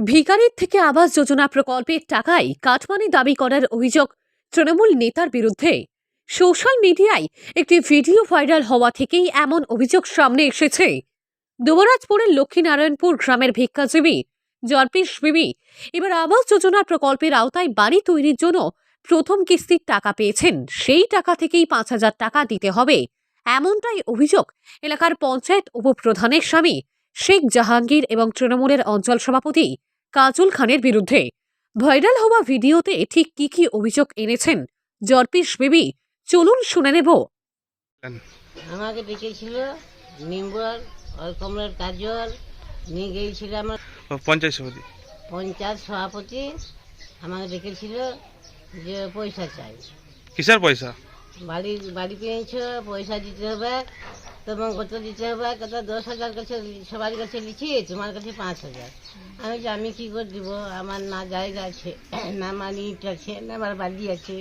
ভিকারির থেকে আবাস যোজনা প্রকল্পের টাকায় কাটমানি দাবি করার অভিযোগ তৃণমূল নেতার বিরুদ্ধে। সোশ্যাল মিডিয়ায় একটি ভিডিও ভাইরাল হওয়া থেকেই এমন অভিযোগ সামনে এসেছে। দুবরাজপুরের লক্ষ্মীনারায়ণপুর গ্রামের ভিক্ষাজীবী জর্পিস বিবি এবার আবাস যোজনা প্রকল্পের আওতায় বাড়ি তৈরির জন্য প্রথম কিস্তির টাকা পেয়েছেন। সেই টাকা থেকেই পাঁচ হাজার টাকা দিতে হবে। এমনটাই অভিযোগ এলাকার পঞ্চায়েত উপপ্রধানের স্বামী শেখ জাহাঙ্গীর এবং তৃণমূলের অঞ্চল সভাপতি কাজল খানের বিরুদ্ধে। ভাইরাল হওয়া ভিডিওতে ঠিক কি কি অভিযোগ এনেছেন? জর্পিস বেবি চলুন শুনে নেব। আমাকে ডেকেছিল নিম্বর ওই কমলার কাজল নিয়ে গিয়েছিল আমার পঞ্চায়েত সমিতি পঞ্চায়েত সভাপতি আমাকে ডেকেছিল যে পয়সা চাই। কিসের পয়সা? বাড়ি বাড়ি পেয়েছ পয়সা দিতে হবে তোমার কত দিতে হবে কত দশ হাজার কাছে সবার কাছে লিখি তোমার কাছে পাঁচ হাজার। আমি যে আমি কী করে দিব? আমার না জায়গা আছে না আমার ইট আছে না আমার বালি আছে।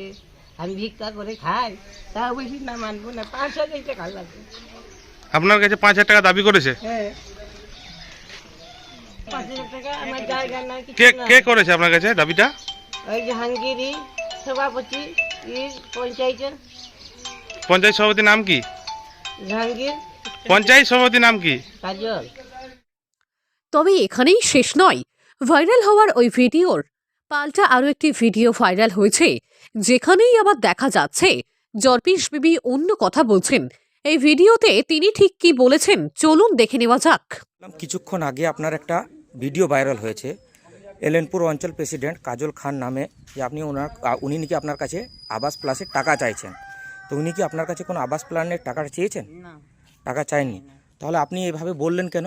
আমি ভিক্ষা করে খাই তাও বেশি না মানবো না পাঁচ হাজার টাকা লাগবে আপনার কাছে পাঁচ হাজার টাকা দাবি করেছে? হ্যাঁ। পাঁচ হাজার টাকা আমার জায়গা না কে কে করেছে আপনার কাছে দাবিটা? ওই জাহাঙ্গীরি সভাপতি পঞ্চায়েতের। পঞ্চায়েত সভাপতির নাম কি? জাহাঙ্গীর। পঞ্চায়েত নাম কি? কাজল। তবে এখানেই শেষ নয় ভাইরাল হওয়ার ওই ভিডিওর। পাল্টা আরও একটি ভিডিও ভাইরাল হয়েছে যেখানেই আবার দেখা যাচ্ছে জর্পিস বিবি অন্য কথা বলছেন। এই ভিডিওতে তিনি ঠিক কি বলেছেন চলুন দেখে নেওয়া যাক। কিছুক্ষণ আগে আপনার একটা ভিডিও ভাইরাল হয়েছে এলেনপুর অঞ্চল প্রেসিডেন্ট কাজল খান নামে যে আপনি ওনার উনি নাকি আপনার কাছে আবাস প্লাসের টাকা চাইছেন। তো উনি কি আপনার কাছে কোনো আবাস প্ল্যানের টাকা চেয়েছেন? না। টাকা চাইননি তাহলে আপনি এভাবে বললেন কেন?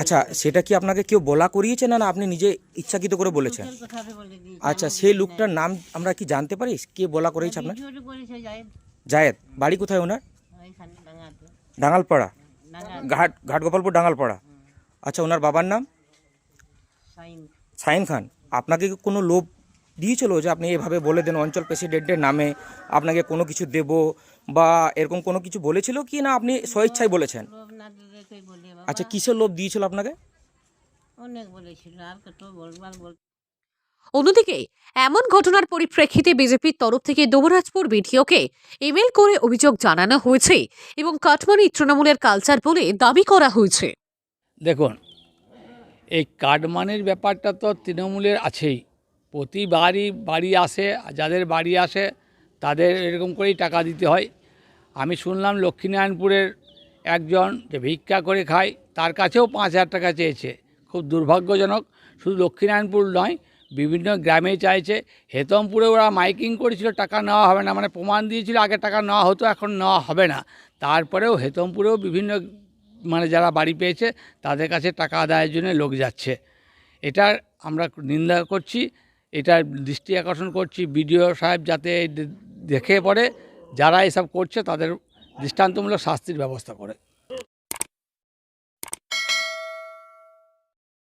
আচ্ছা সেটা কি আপনাকে কেউ বলা করিয়েছে না না আপনি নিজে ইচ্ছাকৃত করে বলেছেন? আচ্ছা সেই লোকটার নাম আমরা কি জানতে পারি? কে বলা আপনার? করেছে যায় জায়েদ। বাড়ি কোথায় ওনার? ডাঙ্গালপাড়া ঘাট ঘাটগোপালপুর ডাঙ্গালপাড়া আচ্ছা ওনার বাবার নাম? সাইন খান। আপনাকে কোনো লোভ দিয়েছিল যে আপনি এভাবে বলে দেন অঞ্চল প্রেসিডেন্টের নামে আপনাকে কোনো কিছু দেব বা এরকম কোনো কিছু বলেছিল কি না আপনি স্বেচ্ছায় বলেছেন? আচ্ছা কিসের লোভ দিয়েছিল আপনাকে? অনেক বলেছিল আর কত বলবার বল অন্যদিকে এমন ঘটনার পরিপ্রেক্ষিতে বিজেপির তরফ থেকে দুবরাজপুর ভিডিওকে ইমেল করে অভিযোগ জানানো হয়েছে এবং কাটমানি তৃণমূলের কালচার বলে দাবি করা হয়েছে। দেখুন এই কাটমানির ব্যাপারটা তো তৃণমূলের আছেই। প্রতিবারই বাড়ি আসে যাদের বাড়ি আসে তাদের এরকম করেই টাকা দিতে হয়। আমি শুনলাম লক্ষ্মীনারায়ণপুরের একজন যে ভিক্ষা করে খায়, তার কাছেও পাঁচ হাজার টাকা চেয়েছে। খুব দুর্ভাগ্যজনক, শুধু লক্ষ্মীনারায়ণপুর নয়, বিভিন্ন গ্রামে চাইছে। হেতমপুরে ওরা মাইকিং করেছিল, টাকা নেওয়া হবে না মানে প্রমাণ দিয়েছিল, আগে টাকা নেওয়া হতো, এখন নেওয়া হবে না। তারপরেও হেতমপুরেও বিভিন্ন মানে যারা বাড়ি পেয়েছে, তাদের কাছে টাকা আদায়ের জন্য লোক যাচ্ছে। এটার আমরা নিন্দা করছি। এটার দৃষ্টি আকর্ষণ করছি বিডিও সাহেব যাতে দেখে পড়ে, যারা এসব করছে তাদের দৃষ্টান্তমূলক শাস্তির ব্যবস্থা করে।